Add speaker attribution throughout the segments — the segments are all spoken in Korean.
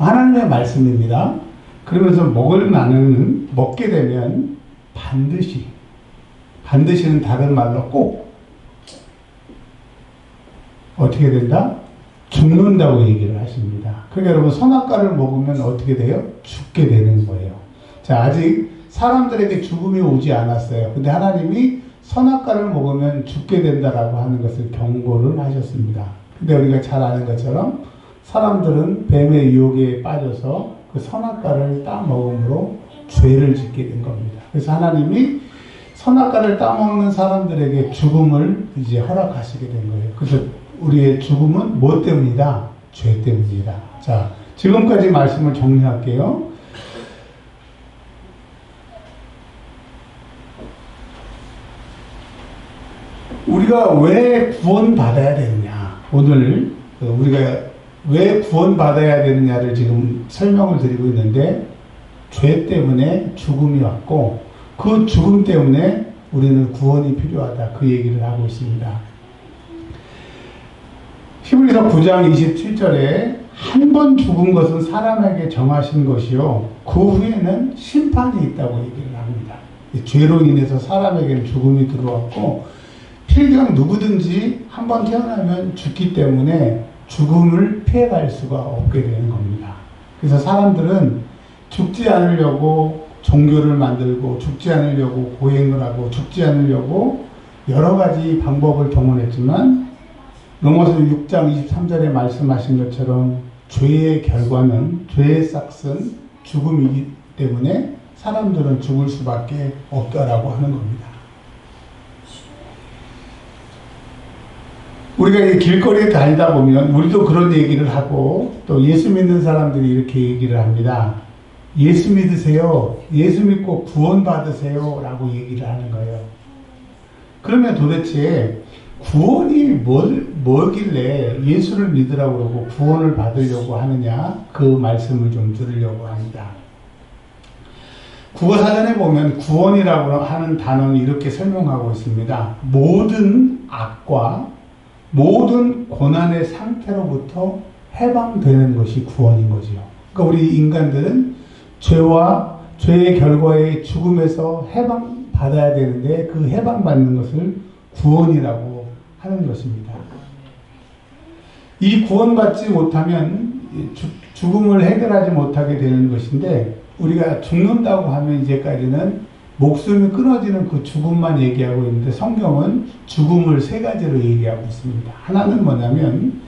Speaker 1: 하나님의 말씀입니다. 그러면서 먹을 나는 먹게 되면 반드시 반드시는 다른 말로 꼭 어떻게 된다? 죽는다고 얘기를 하십니다. 그러니까 여러분 선악과를 먹으면 어떻게 돼요? 죽게 되는 거예요. 자 아직 사람들에게 죽음이 오지 않았어요. 근데 하나님이 선악과를 먹으면 죽게 된다라고 하는 것을 경고를 하셨습니다. 근데 우리가 잘 아는 것처럼 사람들은 뱀의 유혹에 빠져서 그 선악과를 따먹음으로 죄를 짓게 된 겁니다. 그래서 하나님이 선악과를 따먹는 사람들에게 죽음을 이제 허락하시게 된 거예요. 그래서 우리의 죽음은 뭐 때문이다? 죄 때문이다. 자, 지금까지 말씀을 정리할게요. 우리가 왜 구원받아야 되느냐. 오늘 그 우리가 왜 구원받아야 되느냐를 지금 설명을 드리고 있는데 죄 때문에 죽음이 왔고 그 죽음 때문에 우리는 구원이 필요하다. 그 얘기를 하고 있습니다. 히브리서 9장 27절에 한 번 죽은 것은 사람에게 정하신 것이요. 그 후에는 심판이 있다고 얘기를 합니다. 죄로 인해서 사람에게는 죽음이 들어왔고 필경 누구든지 한 번 태어나면 죽기 때문에 죽음을 피해갈 수가 없게 되는 겁니다. 그래서 사람들은 죽지 않으려고 종교를 만들고 죽지 않으려고 고행을 하고 죽지 않으려고 여러 가지 방법을 동원했지만 로마서 6장 23절에 말씀하신 것처럼 죄의 결과는 죄의 싹은 죽음이기 때문에 사람들은 죽을 수밖에 없다라고 하는 겁니다. 우리가 길거리에 다니다 보면 우리도 그런 얘기를 하고 또 예수 믿는 사람들이 이렇게 얘기를 합니다. 예수 믿으세요. 예수 믿고 구원 받으세요. 라고 얘기를 하는 거예요. 그러면 도대체 구원이 뭘, 뭐길래 예수를 믿으라고 그러고 구원을 받으려고 하느냐? 그 말씀을 좀 들으려고 합니다. 국어사전에 보면 구원이라고 하는 단어는 이렇게 설명하고 있습니다. 모든 악과 모든 고난의 상태로부터 해방되는 것이 구원인 거지요. 그러니까 우리 인간들은 죄와 죄의 결과의 죽음에서 해방받아야 되는데 그 해방받는 것을 구원이라고 하는 것입니다. 이 구원받지 못하면 죽음을 해결하지 못하게 되는 것인데 우리가 죽는다고 하면 이제까지는 목숨이 끊어지는 그 죽음만 얘기하고 있는데 성경은 죽음을 세 가지로 얘기하고 있습니다. 하나는 뭐냐면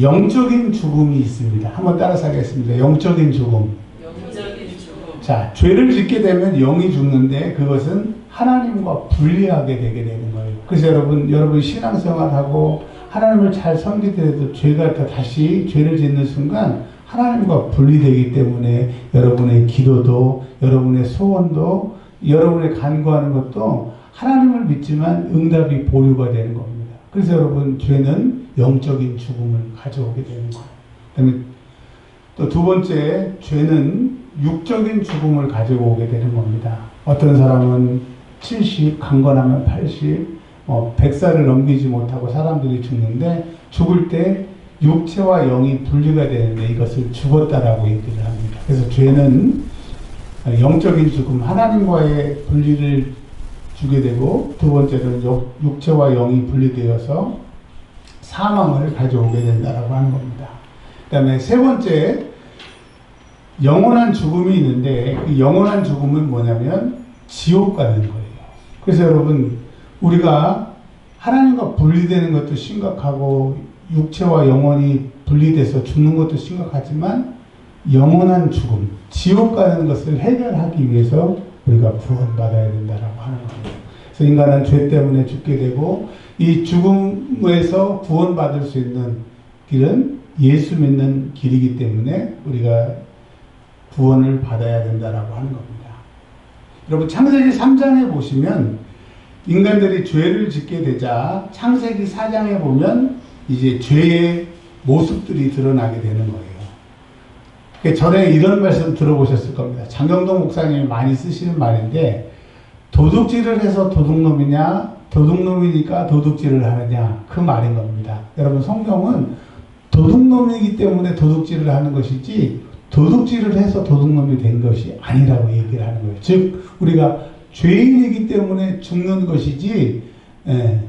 Speaker 1: 영적인 죽음이 있습니다. 한번 따라서 하겠습니다. 영적인 죽음.
Speaker 2: 영적인 죽음.
Speaker 1: 자, 죄를 짓게 되면 영이 죽는데 그것은 하나님과 분리하게 되게 되는 거예요. 그래서 여러분, 여러분 신앙생활하고 하나님을 잘 섬기더라도 죄가 다시 죄를 짓는 순간 하나님과 분리되기 때문에 여러분의 기도도 여러분의 소원도 여러분의 간구하는 것도 하나님을 믿지만 응답이 보류가 되는 겁니다. 그래서 여러분 죄는 영적인 죽음을 가져오게 되는 거예요. 그다음에 또 두 번째 죄는 육적인 죽음을 가지고 오게 되는 겁니다. 어떤 사람은 70, 강건하면 80, 뭐 100살을 넘기지 못하고 사람들이 죽는데 죽을 때 육체와 영이 분리가 되는데 이것을 죽었다라고 얘기를 합니다. 그래서 죄는 영적인 죽음, 하나님과의 분리를 주게 되고 두 번째는 육체와 영이 분리되어서 사망을 가져오게 된다라고 하는 겁니다. 그 다음에 세 번째 영원한 죽음이 있는데 그 영원한 죽음은 뭐냐면 지옥 가는 거예요. 그래서 여러분 우리가 하나님과 분리되는 것도 심각하고 육체와 영혼이 분리돼서 죽는 것도 심각하지만 영원한 죽음, 지옥 가는 것을 해결하기 위해서 우리가 구원받아야 된다라고 하는 겁니다. 그래서 인간은 죄 때문에 죽게 되고 이 죽음에서 구원받을 수 있는 길은 예수 믿는 길이기 때문에 우리가 구원을 받아야 된다라고 하는 겁니다. 여러분 창세기 3장에 보시면 인간들이 죄를 짓게 되자 창세기 4장에 보면 이제 죄의 모습들이 드러나게 되는 거예요. 전에 이런 말씀 들어보셨을 겁니다. 장경동 목사님이 많이 쓰시는 말인데 도둑질을 해서 도둑놈이냐 도둑놈이니까 도둑질을 하느냐 그 말인 겁니다. 여러분 성경은 도둑놈이기 때문에 도둑질을 하는 것이지 도둑질을 해서 도둑놈이 된 것이 아니라고 얘기를 하는 거예요. 즉 우리가 죄인이기 때문에 죽는 것이지 예,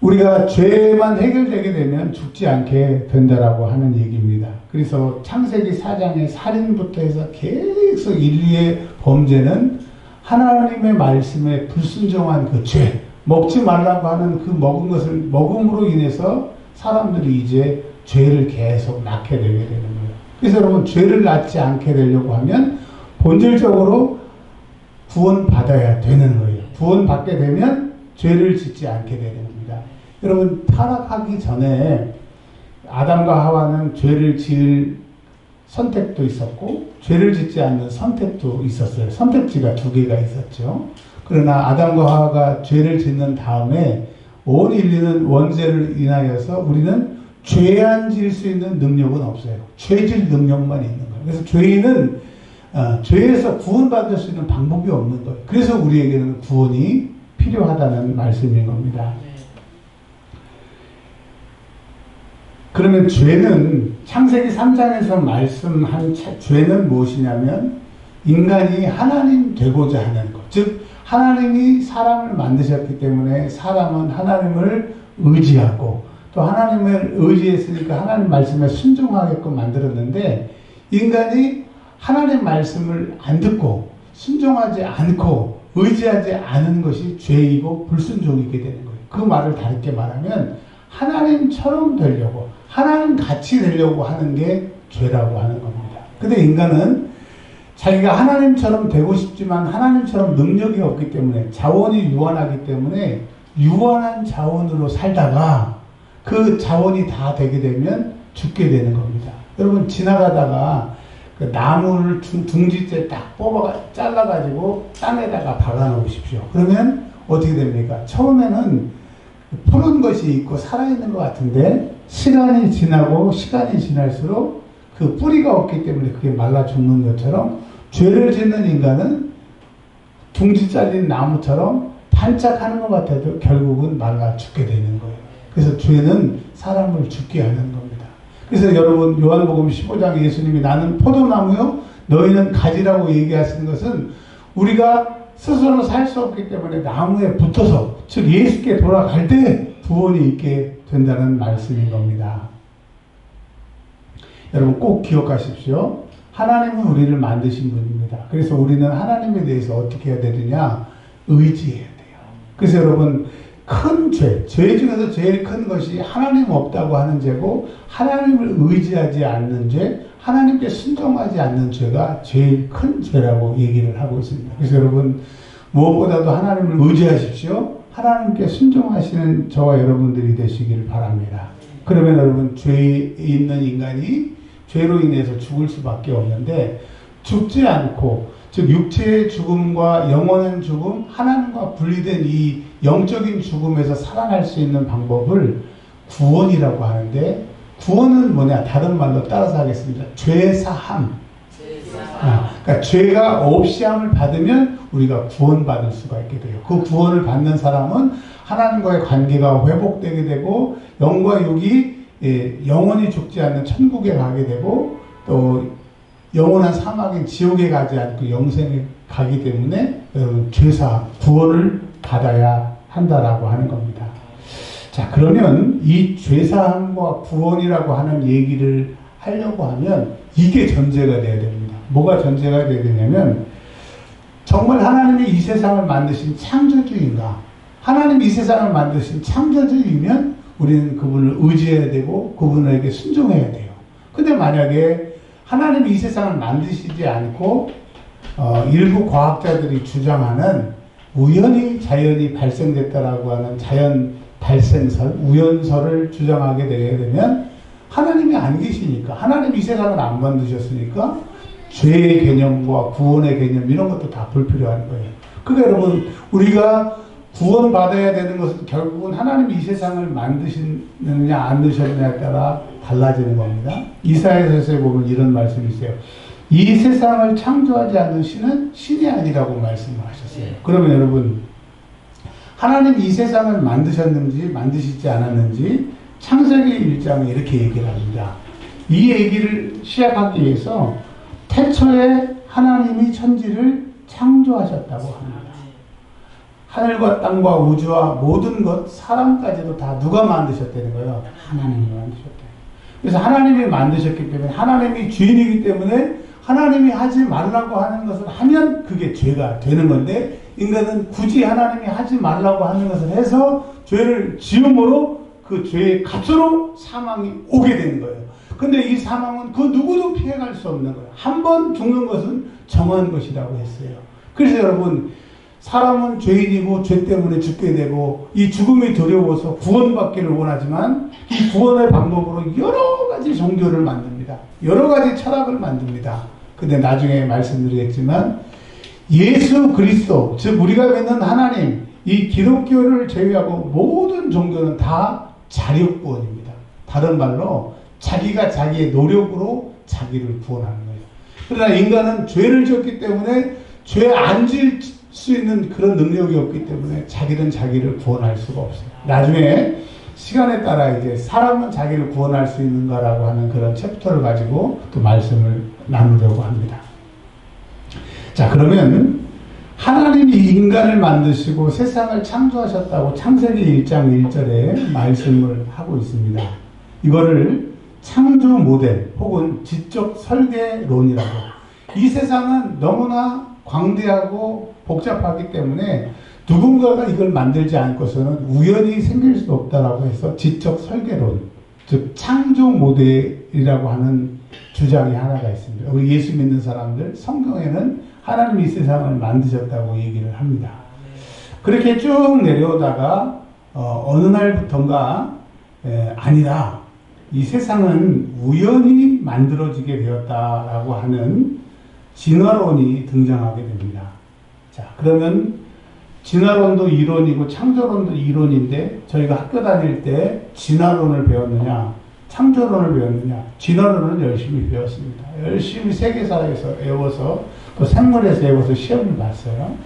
Speaker 1: 우리가 죄만 해결되게 되면 죽지 않게 된다라고 하는 얘기입니다. 그래서 창세기 4장의 살인부터 해서 계속 인류의 범죄는 하나님의 말씀에 불순종한 그 죄, 먹지 말라고 하는 그 먹은 것을 먹음으로 인해서 사람들이 이제 죄를 계속 낳게 되게 되는 거예요. 그래서 여러분 죄를 낳지 않게 되려고 하면 본질적으로 구원 받아야 되는 거예요. 구원 받게 되면 죄를 짓지 않게 되는 겁니다. 여러분 타락하기 전에 아담과 하와는 죄를 지을 선택도 있었고 죄를 짓지 않는 선택도 있었어요. 선택지가 두 개가 있었죠. 그러나 아담과 하와가 죄를 짓는 다음에 온 인류는 원죄를 인하여서 우리는 죄안 지을 수 있는 능력은 없어요. 죄질 능력만 있는 거예요. 그래서 죄인은 어, 죄에서 구원받을 수 있는 방법이 없는 거예요. 그래서 우리에게는 구원이 필요하다는 말씀인 겁니다. 그러면 죄는 창세기 3장에서 말씀한 차- 죄는 무엇이냐면 인간이 하나님 되고자 하는 것. 즉 하나님이 사람을 만드셨기 때문에 사람은 하나님을 의지하고 또 하나님을 의지했으니까 하나님 말씀에 순종하게끔 만들었는데 인간이 하나님 말씀을 안 듣고 순종하지 않고 의지하지 않은 것이 죄이고 불순종이게 되는 거예요. 그 말을 다르게 말하면 하나님처럼 되려고 하나님 같이 되려고 하는 게 죄라고 하는 겁니다. 근데 인간은 자기가 하나님처럼 되고 싶지만 하나님처럼 능력이 없기 때문에 자원이 유한하기 때문에 유한한 자원으로 살다가 그 자원이 다 되게 되면 죽게 되는 겁니다. 여러분 지나가다가 그 나무를 둥- 둥지째 딱 뽑아 잘라가지고 땅에다가 박아 놓으십시오. 그러면 어떻게 됩니까? 처음에는 푸른 것이 있고 살아있는 것 같은데 시간이 지나고 시간이 지날수록 그 뿌리가 없기 때문에 그게 말라 죽는 것처럼 죄를 짓는 인간은 둥지 잘린 나무처럼 반짝하는 것 같아도 결국은 말라 죽게 되는 거예요. 그래서 죄는 사람을 죽게 하는 겁니다. 그래서 여러분 요한복음 15장에 예수님이 나는 포도나무요 너희는 가지라고 얘기하시는 것은 우리가 스스로 살 수 없기 때문에 나무에 붙어서 즉 예수께 돌아갈 때 구원이 있게 된다는 말씀인 겁니다. 여러분 꼭 기억하십시오. 하나님은 우리를 만드신 분입니다. 그래서 우리는 하나님에 대해서 어떻게 해야 되느냐? 의지해야 돼요. 그래서 여러분 큰 죄, 죄 중에서 제일 큰 것이 하나님 없다고 하는 죄고 하나님을 의지하지 않는 죄, 하나님께 순종하지 않는 죄가 제일 큰 죄라고 얘기를 하고 있습니다. 그래서 여러분 무엇보다도 하나님을 의지하십시오. 하나님께 순종하시는 저와 여러분들이 되시길 바랍니다. 그러면 여러분 죄에 있는 인간이 죄로 인해서 죽을 수밖에 없는데 죽지 않고 즉 육체의 죽음과 영원한 죽음 하나님과 분리된 이 영적인 죽음에서 살아날 수 있는 방법을 구원이라고 하는데 구원은 뭐냐 다른 말로 따라서 하겠습니다 죄사함. 아, 그러니까 죄가 없이함을 받으면 우리가 구원받을 수가 있게 돼요. 그 구원을 받는 사람은 하나님과의 관계가 회복되게 되고 영과 육이 예, 영원히 죽지 않는 천국에 가게 되고 또 영원한 사막인 지옥에 가지 않고 영생에 가기 때문에 여러분 죄사 구원을 받아야 한다라고 하는 겁니다. 자 그러면 이 죄사함과 구원이라고 하는 얘기를 하려고 하면 이게 전제가 돼야 됩니다. 뭐가 전제가 되냐면 정말 하나님이 이 세상을 만드신 창조주인가? 하나님이 이 세상을 만드신 창조주이면 우리는 그분을 의지해야 되고 그분에게 순종해야 돼요. 근데 만약에 하나님이 이 세상을 만드시지 않고 어, 일부 과학자들이 주장하는 우연히 자연이 발생됐다라고 하는 자연 발생설, 우연설을 주장하게 되면 하나님이 안 계시니까 하나님이 이 세상을 안 만드셨으니까 죄의 개념과 구원의 개념 이런 것도 다 불필요한 거예요. 그러니까 여러분 우리가 구원받아야 되는 것은 결국은 하나님이 이 세상을 만드시느냐 안 만드셨느냐에 따라 달라지는 겁니다. 이사야서에 보면 이런 말씀이 있어요. 이 세상을 창조하지 않는 신은 신이 아니라고 말씀을 하셨어요. 그러면 여러분 하나님이 이 세상을 만드셨는지 만드시지 않았는지 창세기 1장에 이렇게 얘기를 합니다. 이 얘기를 시작하기 위해서 태초에 하나님이 천지를 창조하셨다고 합니다. 하늘과 땅과 우주와 모든 것, 사람까지도 다 누가 만드셨다는 거예요? 하나님이 만드셨다. 그래서 하나님이 만드셨기 때문에 하나님이 주인이기 때문에 하나님이 하지 말라고 하는 것을 하면 그게 죄가 되는 건데 인간은 굳이 하나님이 하지 말라고 하는 것을 해서 죄를 지음으로 그 죄의 값으로 사망이 오게 되는 거예요. 근데 이 사망은 그 누구도 피해갈 수 없는 거예요. 한 번 죽는 것은 정한 것이라고 했어요. 그래서 여러분 사람은 죄인이고 죄 때문에 죽게 되고 이 죽음이 두려워서 구원받기를 원하지만 이 구원의 방법으로 여러 가지 종교를 만듭니다. 여러 가지 철학을 만듭니다. 근데 나중에 말씀드리겠지만 예수 그리스도 즉 우리가 믿는 하나님 이 기독교를 제외하고 모든 종교는 다 자력구원입니다. 다른 말로 자기가 자기의 노력으로 자기를 구원하는 거예요. 그러나 인간은 죄를 졌기 때문에 죄안질수 있는 그런 능력이 없기 때문에 자기는 자기를 구원할 수가 없어요. 나중에 시간에 따라 이제 사람은 자기를 구원할 수 있는가라고 하는 그런 챕터를 가지고 또 말씀을 나누려고 합니다. 자, 그러면 하나님이 인간을 만드시고 세상을 창조하셨다고 창세기 1장 1절에 말씀을 하고 있습니다. 이거를 창조 모델 혹은 지적 설계론이라고. 이 세상은 너무나 광대하고 복잡하기 때문에 누군가가 이걸 만들지 않고서는 우연히 생길 수 없다라고 해서 지적 설계론, 즉 창조 모델이라고 하는 주장이 하나가 있습니다. 우리 예수 믿는 사람들 성경에는 하나님이 이 세상을 만드셨다고 얘기를 합니다. 그렇게 쭉 내려오다가 어, 느 날부턴가 에, 아니다. 이 세상은 우연히 만들어지게 되었다라고 하는 진화론이 등장하게 됩니다. 자, 그러면 진화론도 이론이고 창조론도 이론인데 저희가 학교 다닐 때 진화론을 배웠느냐, 창조론을 배웠느냐, 진화론은 열심히 배웠습니다. 열심히 세계사에서 외워서 또 생물에서 외워서 시험을 봤어요.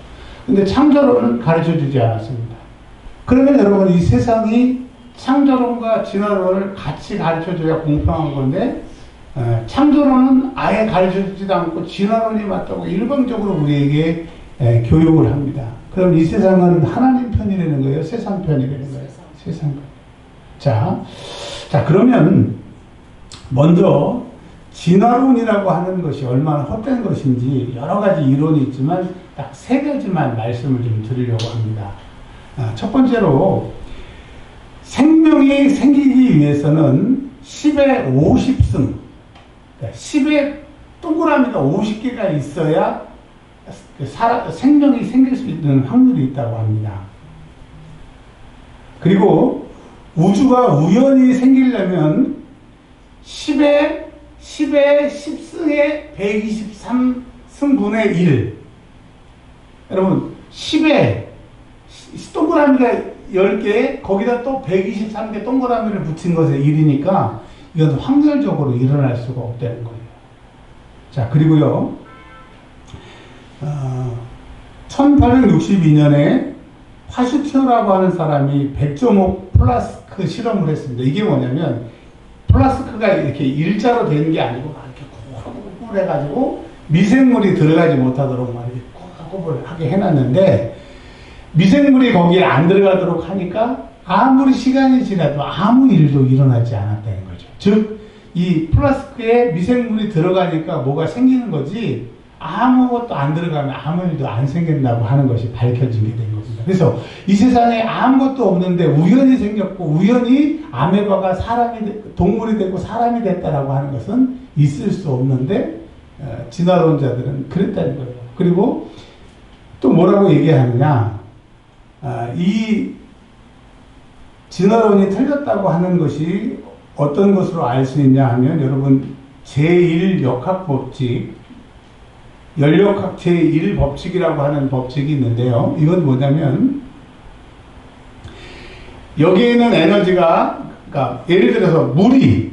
Speaker 1: 근데 창조론은 가르쳐 주지 않았습니다. 그러면 여러분 이 세상이 창조론과 진화론을 같이 가르쳐 줘야 공평한 건데 에, 창조론은 아예 가르쳐 주지도 않고 진화론이 맞다고 일방적으로 우리에게 에, 교육을 합니다. 그럼 이 세상은 하나님 편이라는 거예요? 세상 편이라는 거예요? 세상 편. 자, 자, 그러면 먼저 진화론이라고 하는 것이 얼마나 헛된 것인지 여러 가지 이론이 있지만 딱 세 가지만 말씀을 좀 드리려고 합니다. 아, 첫 번째로 생명이 생기기 위해서는 10의 50승, 10의 동그라미가 50개가 있어야 살아, 생명이 생길 수 있는 확률이 있다고 합니다. 그리고 우주가 우연히 생기려면 10의 10의 10승의 123승분의 1. 여러분, 10의 동그라미가 10개, 거기다 또 123개 동그라미를 붙인 것의 1이니까 이건 확률적으로 일어날 수가 없다는 거예요. 자, 그리고요, 어, 1862년에 파슈티어라고 하는 사람이 백조목 플라스크 실험을 했습니다. 이게 뭐냐면 플라스크가 이렇게 일자로 되는 게 아니고 막 이렇게 꼬불꼬불해가지고 미생물이 들어가지 못하도록 막 이렇게 꼬불꼬불하게 해놨는데 미생물이 거기에 안 들어가도록 하니까 아무리 시간이 지나도 아무 일도 일어나지 않았다는 거죠. 즉, 이 플라스크에 미생물이 들어가니까 뭐가 생기는 거지 아무것도 안 들어가면 아무 일도 안 생긴다고 하는 것이 밝혀지게 된 겁니다. 그래서 이 세상에 아무것도 없는데 우연히 생겼고 우연히 아메바가 사람이 되- 동물이 됐고 사람이 됐다라고 하는 것은 있을 수 없는데 어, 진화론자들은 그랬다는 거예요. 그리고 또 뭐라고 얘기하느냐? 아, 이 진화론이 틀렸다고 하는 것이 어떤 것으로 알 수 있냐 하면 여러분 제1역학 법칙 연력학 제1법칙이라고 하는 법칙이 있는데요. 이건 뭐냐면 여기에 있는 에너지가 그러니까 예를 들어서 물이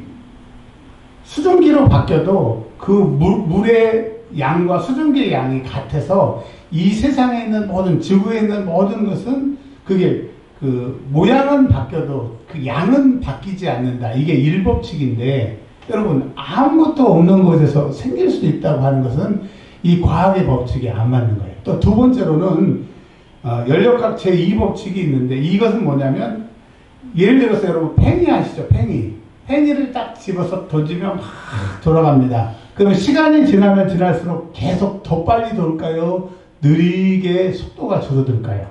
Speaker 1: 수증기로 바뀌어도 그 물, 물의 양과 수증기의 양이 같아서 이 세상에 있는 모든 지구에 있는 모든 것은 그게 그 모양은 바뀌어도 그 양은 바뀌지 않는다. 이게 일법칙인데 여러분 아무것도 없는 곳에서 생길 수 있다고 하는 것은 이 과학의 법칙이 안 맞는 거예요. 또 두 번째로는 어, 연력학 제2법칙이 있는데 이것은 뭐냐면 예를 들어서 여러분 팽이 아시죠? 팽이. 팽이를 딱 집어서 던지면 막 돌아갑니다. 그러면 시간이 지나면 지날수록 계속 더 빨리 돌까요? 느리게 속도가 줄어들까요?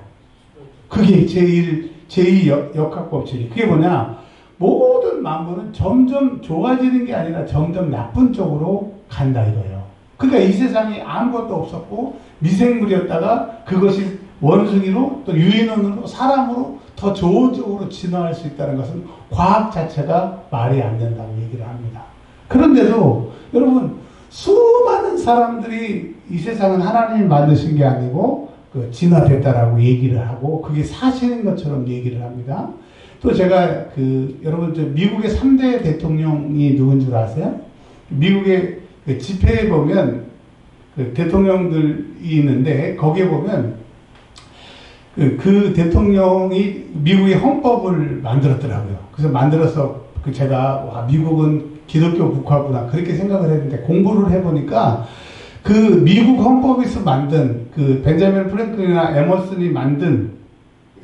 Speaker 1: 그게 제1, 제2 역, 역학법칙이. 그게 뭐냐? 모든 만물은 점점 좋아지는 게 아니라 점점 나쁜 쪽으로 간다 이거예요. 그러니까 이 세상에 아무것도 없었고 미생물이었다가 그것이 원숭이로 또 유인원으로 사람으로 더 좋은 쪽으로 진화할 수 있다는 것은 과학 자체가 말이 안 된다고 얘기를 합니다. 그런데도 여러분 수많은 사람들이 이 세상은 하나님이 만드신 게 아니고 그 진화됐다라고 얘기를 하고 그게 사실인 것처럼 얘기를 합니다. 또 제가 그 여러분 저 미국의 3대 대통령이 누군 줄 아세요? 미국의 그 집회에 보면 그 대통령들이 있는데 거기에 보면 그, 그 대통령이 미국의 헌법을 만들었더라고요. 그래서 만들어서 그 제가 와 미국은 기독교 국가구나 그렇게 생각을 했는데 공부를 해보니까 그 미국 헌법에서 만든 그 벤자민 프랭클이나 에머슨이 만든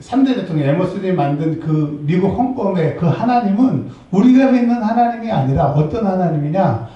Speaker 1: 3대 대통령 에머슨이 만든 그 미국 헌법의 그 하나님은 우리가 믿는 하나님이 아니라 어떤 하나님이냐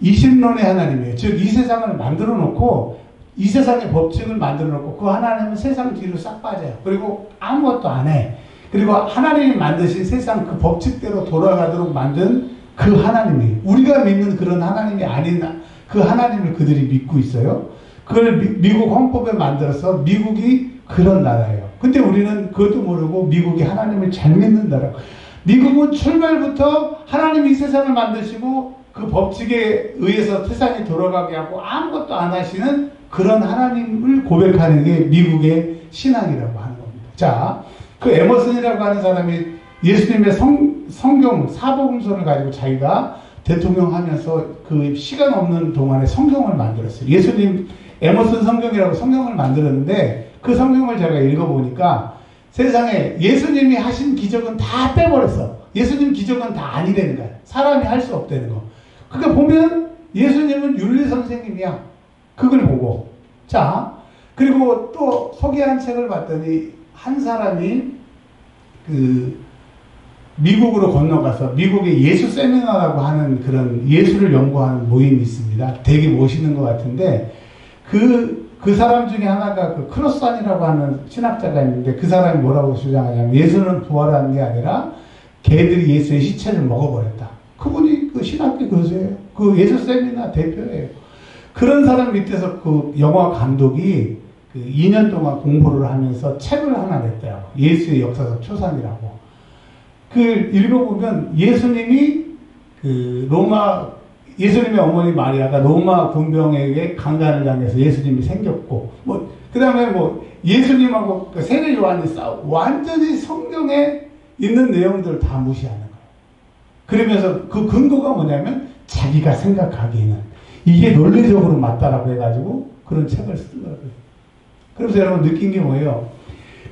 Speaker 1: 이신론의 하나님이에요. 즉 이 세상을 만들어 놓고 이 세상의 법칙을 만들어 놓고 그 하나님은 세상 뒤로 싹 빠져요. 그리고 아무것도 안 해. 그리고 하나님이 만드신 세상 그 법칙대로 돌아가도록 만든 그 하나님이 우리가 믿는 그런 하나님이 아닌 그 하나님을 그들이 믿고 있어요. 그걸 미, 국 헌법에 만들어서 미국이 그런 나라예요. 근데 우리는 그것도 모르고 미국이 하나님을 잘 믿는다라고. 미국은 출발부터 하나님이 세상을 만드시고 그 법칙에 의해서 세상이 돌아가게 하고 아무것도 안 하시는 그런 하나님을 고백하는 게 미국의 신앙이라고 하는 겁니다. 자, 그 에머슨이라고 하는 사람이 예수님의 성, 성경, 사복음서를 가지고 자기가 대통령 하면서 그 시간 없는 동안에 성경을 만들었어요. 예수님, 에머슨 성경이라고 성경을 만들었는데 그 성경을 제가 읽어보니까 세상에 예수님이 하신 기적은 다 빼버렸어. 예수님 기적은 다 아니라는 거야. 사람이 할 수 없다는 거. 그러니까 보면 예수님은 윤리 선생님이야. 그걸 보고. 자, 그리고 또 소개한 책을 봤더니 한 사람이 그 미국으로 건너가서 미국의 예수 세미나라고 하는 그런 예수를 연구하는 모임이 있습니다. 되게 멋있는 것 같은데 그, 그 사람 중에 하나가 그 크로스안이라고 하는 신학자가 있는데 그 사람이 뭐라고 주장하냐면 예수는 부활하는 게 아니라 개들이 예수의 시체를 먹어버렸다. 그분이 그 신학교 교수예요. 그 예수 세미나 대표예요. 그런 사람 밑에서 그 영화 감독이 그 2년 동안 공부를 하면서 책을 하나 냈더라고. 예수의 역사적 초산이라고. 그 읽어보면 예수님이 그 로마 예수님의 어머니 마리아가 로마 군병에게 강간을 당해서 예수님이 생겼고 뭐 그다음에 뭐 예수님하고 그 세례 요한이 싸우 완전히 성경에 있는 내용들을 다 무시하는 거예요. 그러면서 그 근거가 뭐냐면 자기가 생각하기에는 이게 논리적으로 맞다라고 해가지고 그런 책을 쓴 거예요. 그래서 여러분 느낀 게 뭐예요?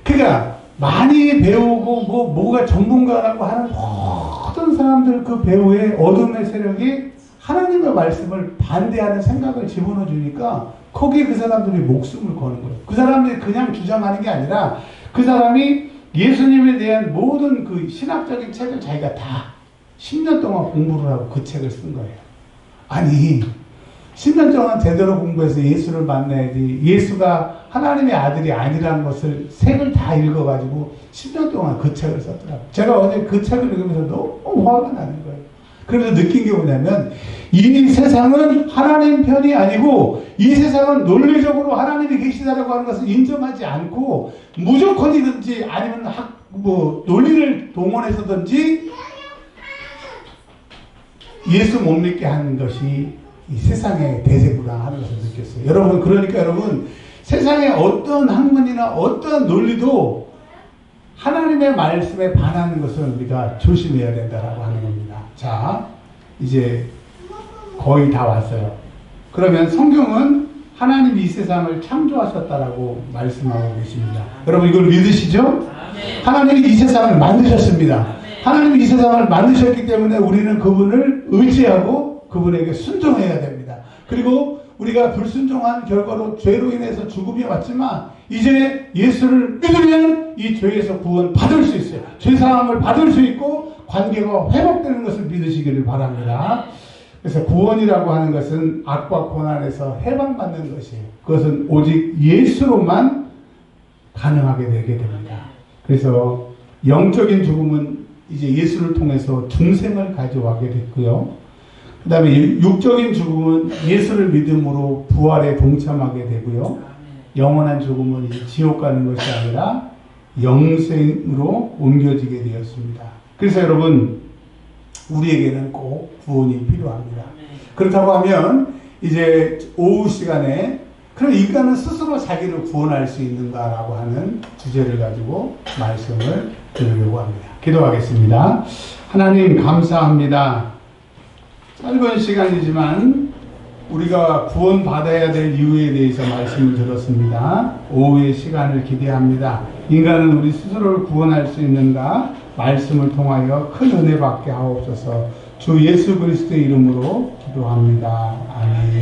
Speaker 1: 그러니까 많이 배우고 뭐 뭐가 전문가라고 하는 모든 사람들 그 배우의 어둠의 세력이 하나님의 말씀을 반대하는 생각을 집어넣어 주니까 거기에 그 사람들이 목숨을 거는 거예요. 그 사람들이 그냥 주장하는 게 아니라 그 사람이 예수님에 대한 모든 그 신학적인 책을 자기가 다 10년 동안 공부를 하고 그 책을 쓴 거예요. 아니, 10년 동안 제대로 공부해서 예수를 만나야지 예수가 하나님의 아들이 아니라는 것을 책을 다 읽어가지고 10년 동안 그 책을 썼더라고요. 제가 어제 그 책을 읽으면서 너무 화가 나는 거예요. 그래서 느낀 게 뭐냐면 이 세상은 하나님 편이 아니고 이 세상은 논리적으로 하나님이 계시다라고 하는 것을 인정하지 않고 무조건이든지 아니면 학, 뭐 논리를 동원해서든지 예수 못 믿게 하는 것이 이 세상의 대세구나 하는 것을 느꼈어요. 여러분 그러니까 여러분 세상에 어떤 학문이나 어떤 논리도 하나님의 말씀에 반하는 것을 우리가 조심해야 된다라고 하는 겁니다. 자, 이제 거의 다 왔어요. 그러면 성경은 하나님이 이 세상을 창조하셨다라고 말씀하고 계십니다. 여러분 이걸 믿으시죠? 하나님이 이 세상을 만드셨습니다. 하나님이 이 세상을 만드셨기 때문에 우리는 그분을 의지하고 그분에게 순종해야 됩니다. 그리고 우리가 불순종한 결과로 죄로 인해서 죽음이 왔지만 이제 예수를 믿으면 이 죄에서 구원 받을 수 있어요. 죄 사함을 받을 수 있고 관계가 회복되는 것을 믿으시기를 바랍니다. 그래서 구원이라고 하는 것은 악과 고난에서 해방받는 것이에요. 그것은 오직 예수로만 가능하게 되게 됩니다. 그래서 영적인 죽음은 이제 예수를 통해서 중생을 가져가게 됐고요. 그 다음에 육적인 죽음은 예수를 믿음으로 부활에 동참하게 되고요. 영원한 죽음은 지옥 가는 것이 아니라 영생으로 옮겨지게 되었습니다. 그래서 여러분, 우리에게는 꼭 구원이 필요합니다. 그렇다고 하면 이제 오후 시간에 그럼 인간은 스스로 자기를 구원할 수 있는가라고 하는 주제를 가지고 말씀을 드리려고 합니다. 기도하겠습니다. 하나님 감사합니다. 짧은 시간이지만 우리가 구원받아야 될 이유에 대해서 말씀을 들었습니다. 오후의 시간을 기대합니다. 인간은 우리 스스로를 구원할 수 있는가? 말씀을 통하여 큰 은혜 받게 하옵소서 주 예수 그리스도의 이름으로 기도합니다. 아멘.